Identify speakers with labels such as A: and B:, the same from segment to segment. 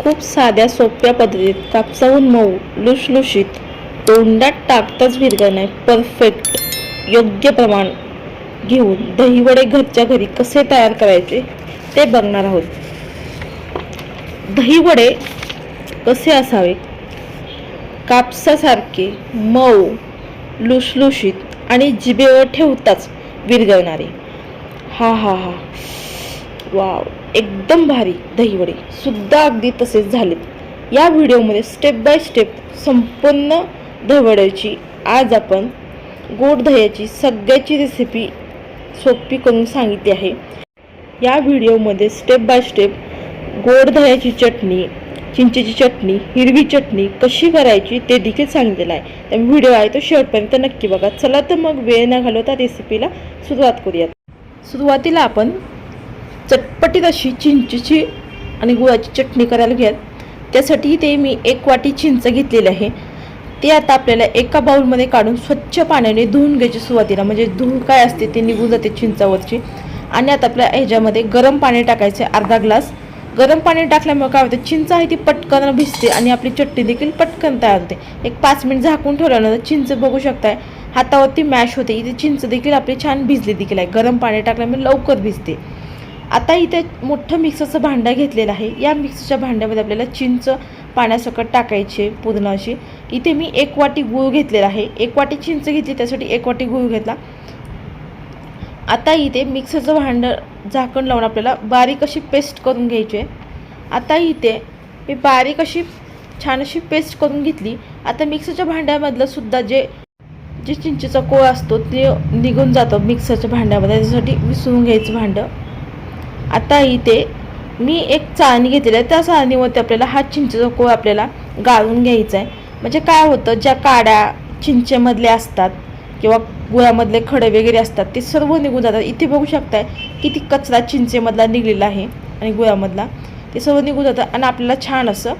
A: खूप साध्या सोप्या पद्धतीत कापसाहून मऊ लुसलुशीत तोंडात टाकताच विरघळणे परफेक्ट योग्य प्रमाण घेऊन दहीवडे घरच्या घरी कसे तयार करायचे ते बघणार आहोत. दहीवडे कसे असावे? कापसासारखे मऊ लुसलुशीत आणि जिभेवर ठेवताच विरघळणारे. हा हा हा. वाव एकदम भारी दहीवडे. सुद्धा अगदी तसेच झालेत. या व्हिडिओमध्ये स्टेप बाय स्टेप संपूर्ण दहीवड्याची आज आपण गोड दह्याची सगळ्याची रेसिपी सोपी करून सांगितली आहे. या व्हिडिओमध्ये स्टेप बाय स्टेप गोड दह्याची चटणी चिंचेची चटणी हिरवी चटणी कशी करायची ते देखील सांगितलेलं आहे. त्यामुळे व्हिडिओ आहे तो शेवटपर्यंत नक्की बघा. चला तर मग वेळ न घालवता रेसिपीला सुरुवात करूयात. सुरुवातीला आपण चटपटीत अशी चिंचेची आणि गुळाची चटणी करायला घ्याल त्यासाठी ते मी एक वाटी चिंच घेतलेली आहे. ते आता आपल्याला एका बाउलमध्ये काढून स्वच्छ पाण्याने धुवून घ्यायची सुरुवातीला. म्हणजे धूळ काय असते ते निघून जाते चिंचावरची. आणि आता आपल्या ह्याच्यामध्ये गरम पाणी टाकायचे अर्धा ग्लास. गरम पाणी टाकल्यामुळे काय होतं चिंच आहे ती पटकन भिजते आणि आपली चटणी देखील पटकन तयार होते. एक पाच मिनिट झाकून ठेवल्यानंतर चिंच बघू शकताय हातावरती मॅश होते. इथे चिंच देखील आपली छान भिजली देखील आहे. गरम पाणी टाकल्यामुळे लवकर भिजते. आता इथे मोठं मिक्सरचं भांडं घेतलेलं आहे. या मिक्सरच्या भांड्यामध्ये आपल्याला चिंच पाण्यासकट टाकायचे पूर्ण अशी. इथे मी एक वाटी गूळ घेतलेला आहे. एक वाटी चिंच घेतली त्यासाठी एक वाटी गूळ घेतला. आता इथे मिक्सरचं भांडं झाकण लावून आपल्याला बारीक अशी पेस्ट करून घ्यायची. आहे आता इथे मी बारीक अशी छान अशी पेस्ट करून घेतली. आता मिक्सरच्या भांड्यामधलं सुद्धा जे जे चिंचेचा कोळ असतो ते निघून जातं मिक्सरच्या भांड्यामध्ये. त्यासाठी विसरून घ्यायचं भांडं. आता इथे मी एक चाळणी घेतलेली आहे. त्या चाळणीवरती आपल्याला हा चिंचेचा कोळ आपल्याला गाळून घ्यायचा आहे. म्हणजे काय होतं ज्या काड्या चिंचेमधले असतात किंवा गुळामधले खडे वगैरे असतात ते सर्व निघून जातात. इथे बघू शकताय किती कचरा चिंचेमधला निघलेला आहे आणि गुळामधला. ते सर्व निघून जातं आणि आपल्याला छान असं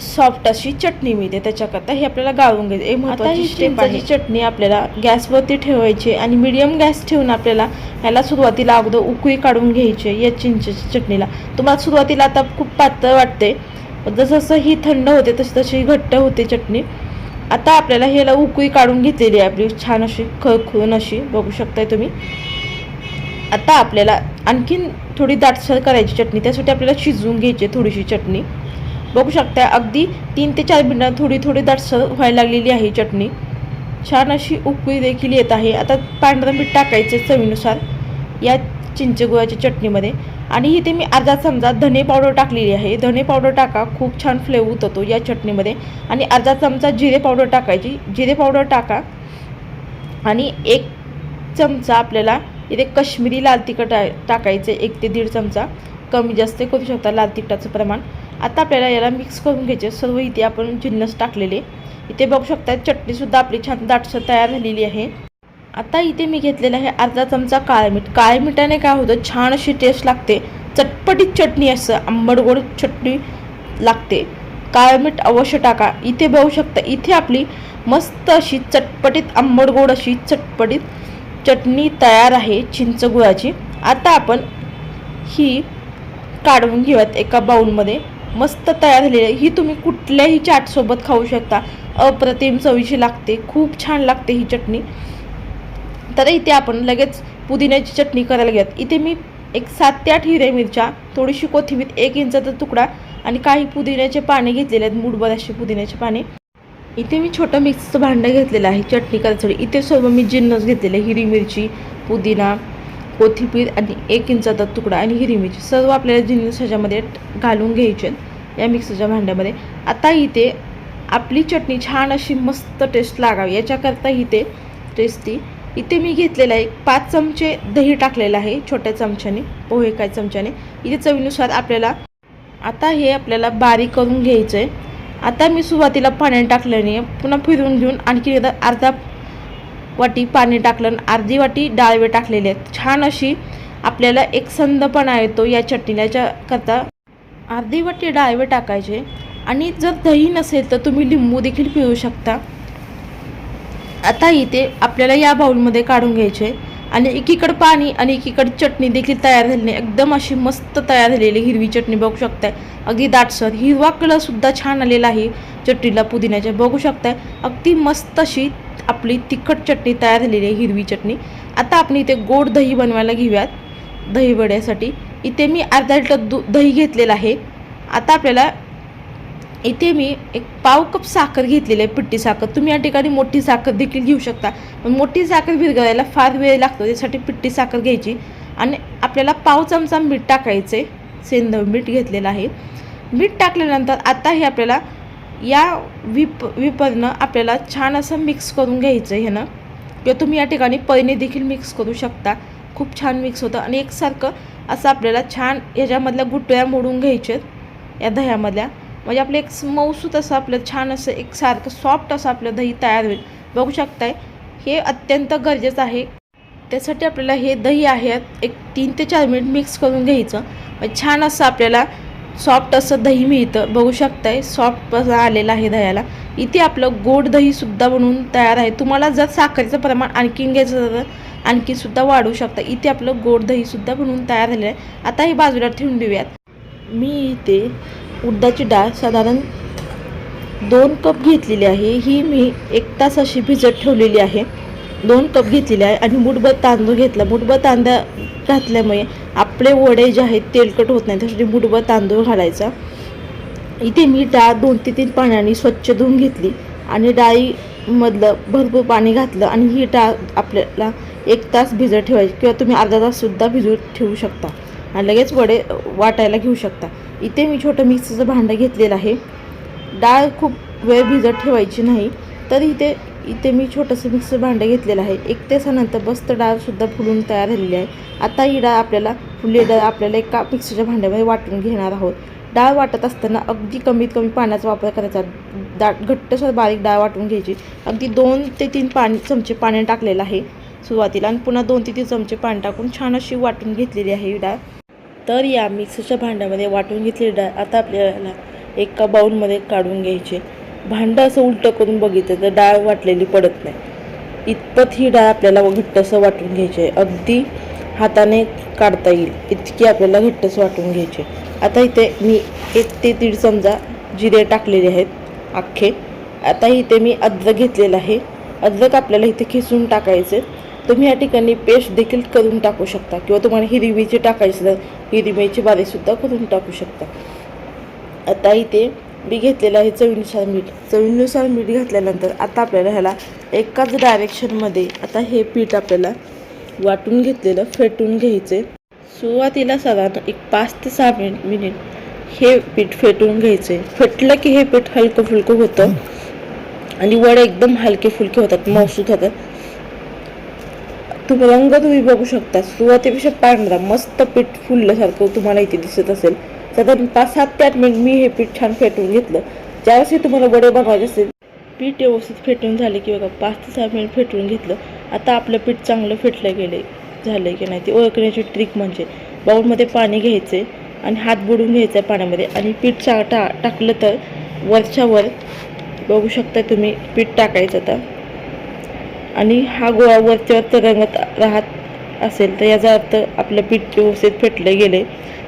A: सॉफ्ट अशी चटणी मिळते त्याच्याकरता हे आपल्याला गाळून घ्यायचं. एक महत्त्वाची स्टेप आहे. चटणी आपल्याला गॅसवरती ठेवायची आणि मिडियम गॅस ठेवून आपल्याला ह्याला सुरुवातीला अगोदर उकळी काढून घ्यायची आहे या चिंचेच्या चटणीला. तुम्हाला सुरुवातीला आता खूप पातळ वाटते. जसं ही थंड होते तशी तशी घट्ट होते चटणी. आता आपल्याला ह्याला उकळी काढून घेतलेली आहे आपली. छान अशी खळखळून अशी बघू शकताय तुम्ही. आता आपल्याला आणखीन थोडी दाटसर करायची चटणी त्यासाठी आपल्याला शिजवून घ्यायची थोडीशी चटणी. बघू शकता अगदी तीन ते चार मिनिटात थोडी थोडी दाटसर व्हायला लागलेली आहे चटणी. छान अशी उकळी देखील येत आहे. आता पांढरं मीठ टाकायचे चवीनुसार या चिंचगुळाच्या चटणीमध्ये. आणि इथे मी अर्धा चमचा धने पावडर टाकलेली आहे. धने पावडर टाका खूप छान फ्लेवर उतरतो या चटणीमध्ये. आणि अर्धा चमचा जिरे पावडर टाकायची. जिरे पावडर टाका. आणि एक चमचा आपल्याला इथे कश्मीरी लाल तिखट आहे टाकायचे एक ते दीड चमचा. कमी जास्त करू शकता लाल तिखटाचं प्रमाण. आता आपल्याला याला मिक्स करून घ्यायचे सर्व इथे आपण जिन्नस टाकलेले. इथे बघू शकता चटणीसुद्धा आपली छान दाटसर तयार झालेली आहे. आता इथे मी घेतलेलं आहे अर्धा चमचा काळं मीठ. काळ्या मिठाने काय होतं छान अशी टेस्ट लागते. चटपटीत चटणी असं आंबडगोड चटणी लागते. काळं मीठ अवश्य टाका. इथे बघू शकता इथे आपली मस्त अशी चटपटीत आंबट गोड अशी चटपटीत चटणी तयार आहे चिंच गुळाची. आता आपण ही काढून घेऊयात एका बाऊलमध्ये मस्त तयार झालेली आहे. ही तुम्ही कुठल्याही चाटसोबत खाऊ शकता. अप्रतिम चवीची लागते. खूप छान लागते ही चटणी. तर इथे आपण लगेच पुदिन्याची चटणी करायला घेऊयात. इथे मी एक सात ते आठ हिरव्या मिरच्या थोडीशी कोथिंबीर एक इंचाचा तुकडा आणि काही पुदिन्याचे पाने घेतलेले आहेत. मुठभर असे पुदिन्याचे पाने. इथे मी छोटं मिक्सचं भांडं घेतलेलं आहे चटणी करायसाठी. इथे सर्व मी जिन्नस घेतलेले हिरवी मिरची पुदिना कोथिंबीर आणि एक इंचाचा तुकडा आणि हिरवी मिरची सर्व आपल्याला जिन्नस ह्याच्यामध्ये घालून घ्यायचे या मिक्सरच्या भांड्यामध्ये. आता इथे आपली चटणी छान अशी मस्त टेस्ट लागावी. याच्याकरता इथे टेस्टी इथे मी घेतलेला आहे पाच चमचे दही टाकलेलं आहे छोट्या चमच्याने पोहे काय चमच्याने. इथे चवीनुसार आपल्याला आता हे आपल्याला बारीक करून घ्यायचं आहे आता मी सुरुवातीला पाण्याने टाकल्याने पुन्हा फिरून घेऊन आणखी एकदा अर्धा वाटी पाणी टाकलं अर्धी वाटी डाळवे टाकलेले आहेत. छान अशी आपल्याला एक संदपणा येतो या चटणीच्या करता. अर्धी वाटी डाळवे टाकायचे आणि जर दही नसेल तर तुम्ही लिंबू देखील पिळू शकता. आता इथे आपल्याला या बाउलमध्ये काढून घ्यायचे आणि एकीकडे पाणी आणि एकीकडे चटणी देखील तयार झालेली एकदम अशी मस्त तयार झालेली हिरवी चटणी बघू शकताय. अगदी दाटसर. हिरवा कलर सुद्धा छान आलेला आहे. चटणीला पुदिन्याच्या बघू शकताय. अगदी मस्त अशी आपली तिखट चटणी तयार झालेली आहे हिरवी चटणी. आता आपण इथे गोड दही बनवायला घेऊयात दही वड्यासाठी. इथे मी अर्धा लिटर दू दही घेतलेलं आहे. आता आपल्याला इथे मी एक पाव कप साखर घेतलेली आहे पिट्टी साखर. तुम्ही या ठिकाणी मोठी साखर देखील घेऊ शकता. पण मोठी साखर विरघळायला फार वेळ लागतो त्यासाठी पिट्टी साखर घ्यायची. आणि आपल्याला पाव चमचा मीठ टाकायचे सेंदव मीठ घेतलेलं आहे. मीठ टाकल्यानंतर आता हे आपल्याला या विप विपरनं आपल्याला छान असं मिक्स करून घ्यायचं आहे ह्यानं. किंवा तुम्ही या ठिकाणी पळणे देखील मिक्स करू शकता. खूप छान मिक्स होतं. आणि एकसारखं असं आपल्याला छान ह्याच्यामधल्या गुटळ्या मोडून घ्यायच्यात या दह्यामधल्या. म्हणजे आपलं एक मऊसूत असं आपलं छान असं एक सारखं सॉफ्ट असं आपलं दही तयार होईल. बघू शकताय. हे अत्यंत गरजेचं आहे. त्यासाठी आपल्याला हे दही आहे एक तीन ते चार मिनिट मिक्स करून घ्यायचं. म्हणजे छान असं आपल्याला सॉफ्ट असं दही मिळतं. बघू शकताय सॉफ्ट असं आलेलं आहे दह्याला. इथे आपलं गोड दहीसुद्धा बनवून तयार आहे. तुम्हाला जर साखरेचं प्रमाण आणखीन घ्यायचं तर आणखी सुद्धा वाढवू शकता. इथे आपलं गोड दहीसुद्धा बनवून तयार झालेलं आहे. आता ही बाजूला ठेवून देऊयात. मी इथे उडदाची डाळ साधारण दोन कप घेतलेली आहे. ही मी एक तास अशी भिजत ठेवलेली आहे. दोन कप घेतलेले आहे आणि मुठभर तांदूळ घेतला. मुठभर तांदा घातल्यामुळे आपले वडे जे आहेत तेलकट होत नाही त्यासाठी मुठभर तांदूळ घालायचा. इथे मी डाळ दोन ते तीन पाण्याने स्वच्छ धुवून घेतली आणि डाळीमधलं भरपूर पाणी घातलं आणि ही डाळ आपल्याला एक तास भिजत ठेवायची किंवा तुम्ही अर्धा ताससुद्धा भिजत ठेवू शकता आणि लगेच वडे वाटायला घेऊ शकता. इथे मी छोटं मिक्सरचं भांडं घेतलेलं आहे. डाळ खूप वेळ भिजत ठेवायची नाही. तर इथे इथे मी छोटंसं मिक्सर भांडं घेतलेलं आहे. एक तासानंतर बस्त डाळसुद्धा फुलून तयार झालेली आहे. आता ही डाळ आपल्याला फुले डाळ आपल्याला एका मिक्सरच्या भांड्यामध्ये वाटून घेणार आहोत. डाळ वाटत असताना अगदी कमीत कमी पाण्याचा वापर करायचा. डा घट्टसर बारीक डाळ वाटून घ्यायची. अगदी दोन ते तीन पाणी चमचे पाणी टाकलेलं आहे सुरुवातीला आणि पुन्हा दोन ते तीन चमचे पाणी टाकून छान अशी वाटून घेतलेली आहे ही डाळ. तर या मिक्सरच्या भांड्यामध्ये वाटून घेतलेली डाळ आता आपल्याला एका बाऊलमध्ये काढून घ्यायची. भांडं असं उलटं करून बघितलं तर डाळ वाटलेली पडत नाही. इतपत ही डाळ आपल्याला घट्टसं वाटून घ्यायची आहे. अगदी हाताने काढता येईल इतकी आपल्याला घट्टसं वाटून घ्यायची आता इथे मी एक ते दीड चमचा जिरे टाकलेले आहेत अख्खे. आता इथे मी अद्रक घेतलेलं आहे. अद्रक आपल्याला इथे खिसून टाकायचे तुम्ही या ठिकाणी पेस्ट देखील करून टाकू शकता किंवा तुम्हाला हिरवी मिरची टाकायची तर हिरवी मिरची करून टाकू शकता. आता इथे मी घेतलेलं आहे चवीनुसार मीठ. चवीनुसार मीठ घातल्यानंतर आता आपल्याला ह्याला एकाच डायरेक्शनमध्ये आता हे पीठ आपल्याला वाटून घेतलेलं फेटून घ्यायचे. सुरुवातीला साधारण एक पाच ते सहा मिनिट मिनिट हे पीठ फेटून घ्यायचे. फेटलं की हे पीठ हलकं फुलकं होतं. आणि वडे एकदम हलके फुलके होतात मौसूद होतात. तुम्ही रंग तुम्ही बघू शकता. सुरुवातीपेक्षा पांढरा मस्त पीठ फुलल्यासारखं तुम्हाला इथे दिसत असेल. साधारण पाच सात ते आठ मिनिट मी हे पीठ छान फेटून घेतलं. ज्यावेळेस हे तुम्हाला वडे बनवायचे असेल पीठ व्यवस्थित फेटून झाले की बघा पाच ते सहा मिनिट फेटून घेतलं. आता आपलं पीठ चांगलं फेटलं गेले झालं की नाही ते ओळखण्याची ट्रिक म्हणजे बाऊलमध्ये पाणी घ्यायचे आणि हात बुडून घ्यायचा पाण्यामध्ये आणि पीठ चा टा टाकलं तर वरच्या वर बघू शकता तुम्ही पीठ टाकायचं आता. आणि हा गोळा वरच्यावर तरंगत राहत असेल तर याचा अर्थ आपलं पीठ व्यवस्थित फेटलं गेले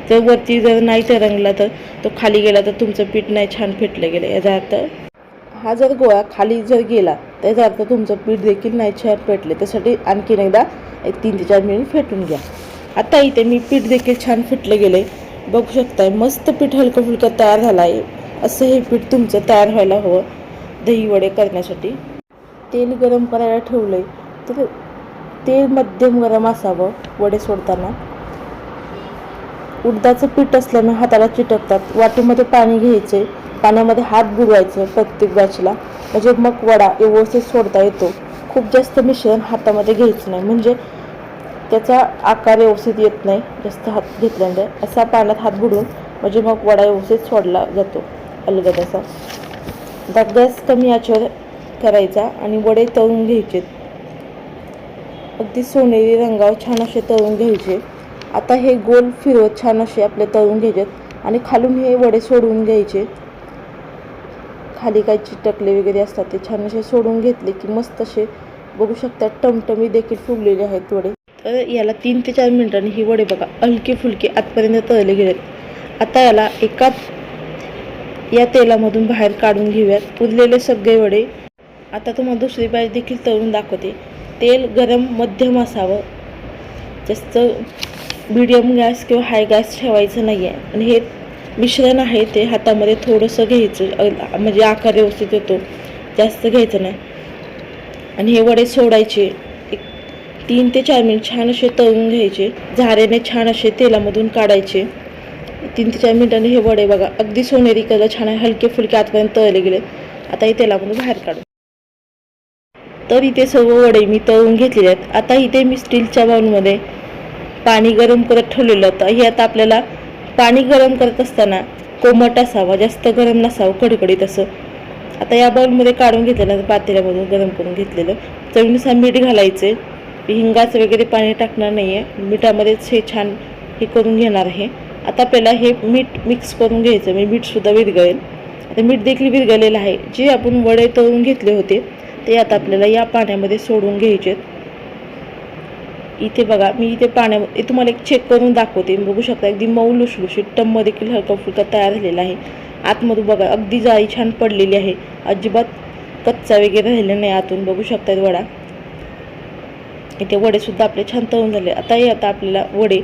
A: जर वरती जर नाही तरंगला तर तो खाली गेला तर तुमचं पीठ नाही छान फेटलं गेलं याचा अर्थ हा जर गोळा खाली जर गेला तर याचा अर्थ तुमचं पीठ देखील नाही छान फेटले. त्यासाठी आणखीन एकदा एक तीन ते चार मिनिट फेटून घ्या. आता इथे मी पीठ देखील छान फेटलं गेले. बघू शकताय मस्त पीठ हलकं फुलकं तयार झालं आहे असं हे पीठ तुमचं तयार व्हायला हवं दही वडे करण्यासाठी. तेल गरम करायला ठेवलं आहे तर तेल मध्यम गरम असावं वडे सोडताना. उडदाचं पीठ असल्यामुळे हाताला चिटकतात. वाटीमध्ये पाणी घ्यायचे. पाण्यामध्ये हात बुडवायचे प्रत्येक बॅचला म्हणजे मग वडा व्यवस्थित सोडता येतो. खूप जास्त मिश्रण हातामध्ये घ्यायचं नाही. म्हणजे त्याचा आकार व्यवस्थित येत नाही. जास्त हात घेतल्यानंतर असा पाण्यात हात बुडवून म्हणजे मग वडा व्यवस्थित सोडला जातो. अलगद असा. आता गॅस कमी याच्यावर करायचा आणि वडे तळून घ्यायचे अगदी सोनेरी रंगावर छान असे तळून घ्यायचे. आता हे गोल फिरवत छान असे आपले तळून घ्यायचे आणि खालून हे वडे सोडून घ्यायचे. खाली काही चिटकले वगैरे असतात ते छान असे सोडून घेतले की मस्त असे बघू शकता टमटमी देखील फुगलेले आहेत वडे. तर याला तीन ते चार मिनिटांनी ही वडे बघा हलके फुलके आतपर्यंत तळले गेलेत. आता याला एकाच या तेलामधून बाहेर काढून घेऊयात. उरलेले सगळे वडे. आता तुम्हाला दुसरी बाई देखील तळून दाखवते. तेल गरम मध्यम असावं. जास्त मीडियम गॅस किंवा हाय गॅस ठेवायचं नाही आहे आणि हे मिश्रण आहे ते हातामध्ये थोडंसं घ्यायचं. म्हणजे आकार व्यवस्थित येतो. जास्त घ्यायचं नाही. आणि हे वडे सोडायचे. एक तीन ते चार मिनिट छान असे तळून घ्यायचे. झाऱ्याने छान असे तेलामधून काढायचे. तीन ते चार मिनिटांनी हे वडे बघा अगदी सोनेरी कलर छान आहे. हलके फुलके आतपर्यंत तळले गेले. आता हे तेलामधून बाहेर काढू. तर इथे सर्व वडे मी तळून घेतलेले आहेत. आता इथे मी स्टीलच्या बाउलमध्ये पाणी गरम करत ठेवलेलं होतं. हे आता आपल्याला पाणी गरम करत असताना कोमट असावं जास्त गरम नसावं कडकडीत असं. आता या बाउलमध्ये काढून घेतलेलं पातेल्यामधून गरम करून घेतलेलं. चवीनुसार मीठ घालायचे. हिंगाचं वगैरे पाणी टाकणार नाही आहे मिठामध्येच हे छान हे करून घेणार आहे. आता आपल्याला हे मीठ मिक्स करून घ्यायचं. म्हणजे मीठसुद्धा विरघळेल. आता मीठ देखील विरघळलेलं आहे. जे आपण वडे तळून घेतले होते ते आता आपल्याला या पाण्यामध्ये सोडून घ्यायचे इथे बघा मी इथे पाण्यामध्ये तुम्हाला एक चेक करून दाखवते. बघू शकता अगदी मऊ लुसलुशीत टम्म देखील हलका फुलका तयार झालेला आहे. आतमधून बघा अगदी जाळी छान पडलेली आहे. अजिबात कच्चा वगैरे राहिला नाही आतून. बघू शकतात वडा. इथे वडेसुद्धा आपले छान तळून झाले. आता हे आता आपल्याला वडे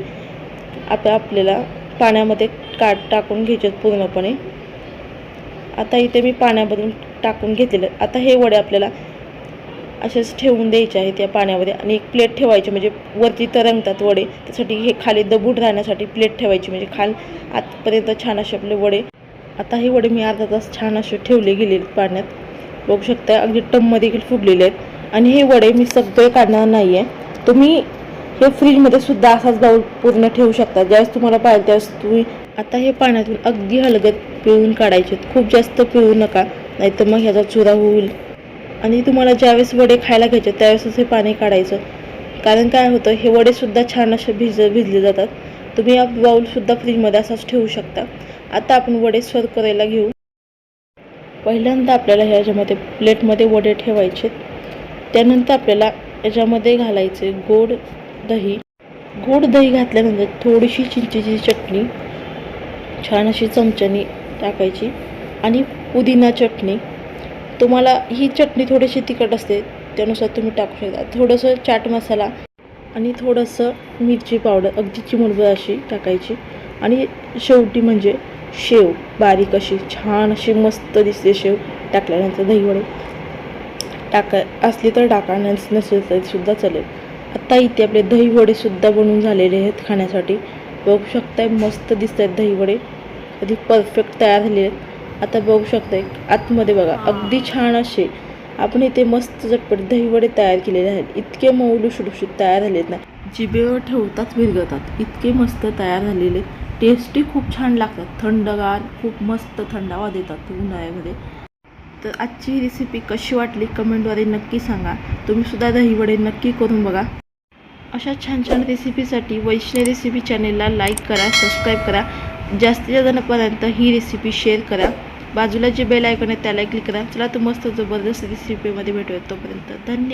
A: आता आपल्याला पाण्यामध्ये काट टाकून घ्यायचे पूर्णपणे. आता इथे मी पाण्यामधून टाकून घेतलेलं. आता हे वडे आपल्याला असेच ठेवून द्यायचे आहेत या पाण्यामध्ये आणि एक प्लेट ठेवायची म्हणजे वरती तरंगतात वडे. त्यासाठी हे खाली दबूट राहण्यासाठी प्लेट ठेवायची म्हणजे खाल आतपर्यंत छान असे आपले वडे. आता हे वडे मी अर्धा तास छान असे ठेवले गेले आहेत पाण्यात. बघू शकता अगदी टम्म देखील फुगलेले आहेत. आणि हे वडे मी सगळे काढणार नाही आहे तुम्ही हे फ्रीजमध्ये सुद्धा असाच बाऊल पूर्ण ठेवू शकता. ज्यावेळेस तुम्हाला पाहिजे त्यावेळेस तुम्ही आता हे पाण्यातून अगदी हलगत पिळून काढायचे खूप जास्त पिळू नका नाहीतर मग ह्याचा चुरा होईल. आणि तुम्हाला ज्यावेळेस वडे खायला घ्यायचे त्यावेळेसच हे पाणी काढायचं. कारण काय होतं हे वडेसुद्धा छान असे भिज भिजले जातात. तुम्ही हा बाऊलसुद्धा फ्रीजमध्ये असाच ठेवू शकता. आता आपण वडे सर्व करायला घेऊ. पहिल्यांदा आपल्याला ह्याच्यामध्ये प्लेटमध्ये वडे ठेवायचे. त्यानंतर आपल्याला याच्यामध्ये घालायचे गोड दही. गोड दही घातल्यानंतर थोडीशी चिंचेची चटणी छान अशी चमच्यानी टाकायची. आणि पुदिना चटणी. तुम्हाला ही चटणी थोडीशी तिखट असते त्यानुसार तुम्ही टाकू शकता. थोडंसं चाट मसाला आणि थोडंसं मिरची पावडर अगदी चिमुटभर अशी टाकायची. आणि शेवटी म्हणजे शेव बारीक अशी छान अशी मस्त दिसते शेव टाकल्यानंतर दहीवडे टाका असली तर टाका नस नसेल तरीसुद्धा चालेल. आत्ता इथे आपले दहीवडेसुद्धा बनवून झालेले आहेत खाण्यासाठी. बघू शकताय मस्त दिसत आहेत दहीवडे अगदी परफेक्ट तयार झालेले आहेत. आता बघू शकताय आतमध्ये बघा अगदी छान असे. आपण इथे मस्त झटपट दहीवडे तयार केलेले आहेत. इतके मऊ लुसलुशीत तयार झालेत ना. जिभेवर ठेवताच विरगतात इतके मस्त तयार झालेले. टेस्टी खूप छान लागतात. थंडगार खूप मस्त थंडावा देतात उन्हाळ्यामध्ये. तर आजची रेसिपी कशी वाटली कमेंटद्वारे नक्की सांगा. तुम्ही सुद्धा दहीवडे नक्की करून बघा. अशा छान छान रेसिपीसाठी वैष्णवी रेसिपी चॅनेलला लाईक करा सबस्क्राईब करा. जास्तीत जणांपर्यंत ही रेसिपी शेअर करा. बाजूला जे बेल आयकॉन आहे त्याला क्लिक करा. चला तर मस्त जबरदस्त रेसिपीमध्ये भेटूया तोपर्यंत. धन्यवाद.